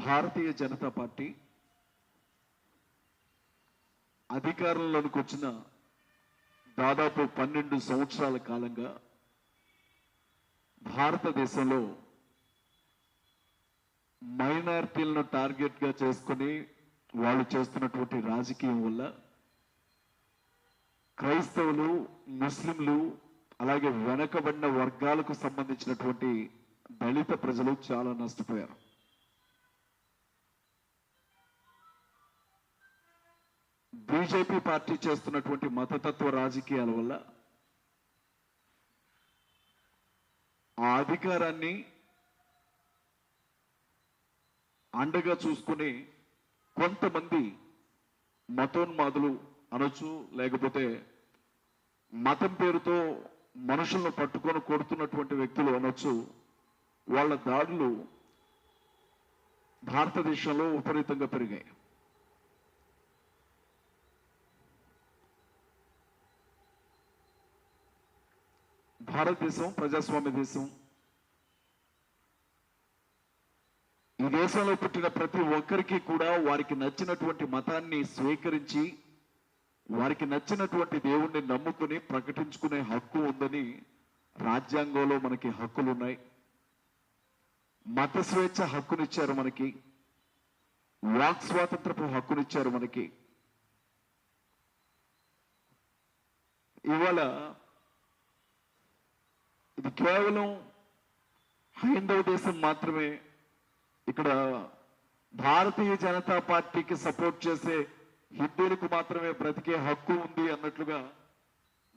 Bharatiya Janata party అధికారంలోనికి వచ్చిన దాదాపు పన్నెండు సంవత్సరాల కాలంగా భారతదేశంలో మైనారిటీలను టార్గెట్గా చేసుకుని వాళ్ళు చేస్తున్నటువంటి రాజకీయం వల్ల క్రైస్తవులు ముస్లింలు అలాగే వెనకబడిన వర్గాలకు సంబంధించినటువంటి దళిత ప్రజలు చాలా నష్టపోయారు. బీజేపీ పార్టీ చేస్తున్నటువంటి మతతత్వ రాజకీయాల వల్ల ఆ అధికారాన్ని అండగా చూసుకుని కొంతమంది మతోన్మాదులు అనొచ్చు లేకపోతే మతం పేరుతో మనుషులను పట్టుకొని కొడుతున్నటువంటి వ్యక్తులు అనొచ్చు. వాళ్ళ దాడులు భారతదేశంలో విపరీతంగా పెరిగాయి. భారతదేశం ప్రజాస్వామ్య దేశం. ఈ దేశంలో పుట్టిన ప్రతి ఒక్కరికి కూడా వారికి నచ్చినటువంటి మతాన్ని స్వీకరించి వారికి నచ్చినటువంటి దేవుణ్ణి నమ్ముకుని ప్రకటించుకునే హక్కు ఉందని రాజ్యాంగంలో మనకి హక్కులు ఉన్నాయి మత స్వేచ్ఛ హక్కునిచ్చారు మనకి. వాక్ స్వాతంత్రపు హక్కునిచ్చారు మనకి. ఇవాళ కేవలం హైందవ దేశం మాత్రమే. ఇక్కడ భారతీయ జనతా పార్టీకి సపోర్ట్ చేసే హిందువులకు మాత్రమే బ్రతికే హక్కు ఉంది అన్నట్లుగా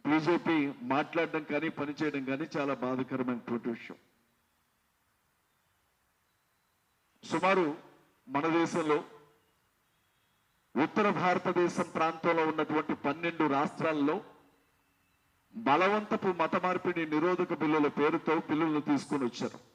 బీజేపీ మాట్లాడడం కానీ పనిచేయడం కానీ చాలా బాధకరమైనటువంటి విషయం. సుమారు మన దేశంలో ఉత్తర భారతదేశం ప్రాంతంలో ఉన్నటువంటి పన్నెండు రాష్ట్రాల్లో బలవంతపు మత మార్పిడి నిరోధక బిల్లుల పేరుతో బిల్లులను తీసుకొని వచ్చారు.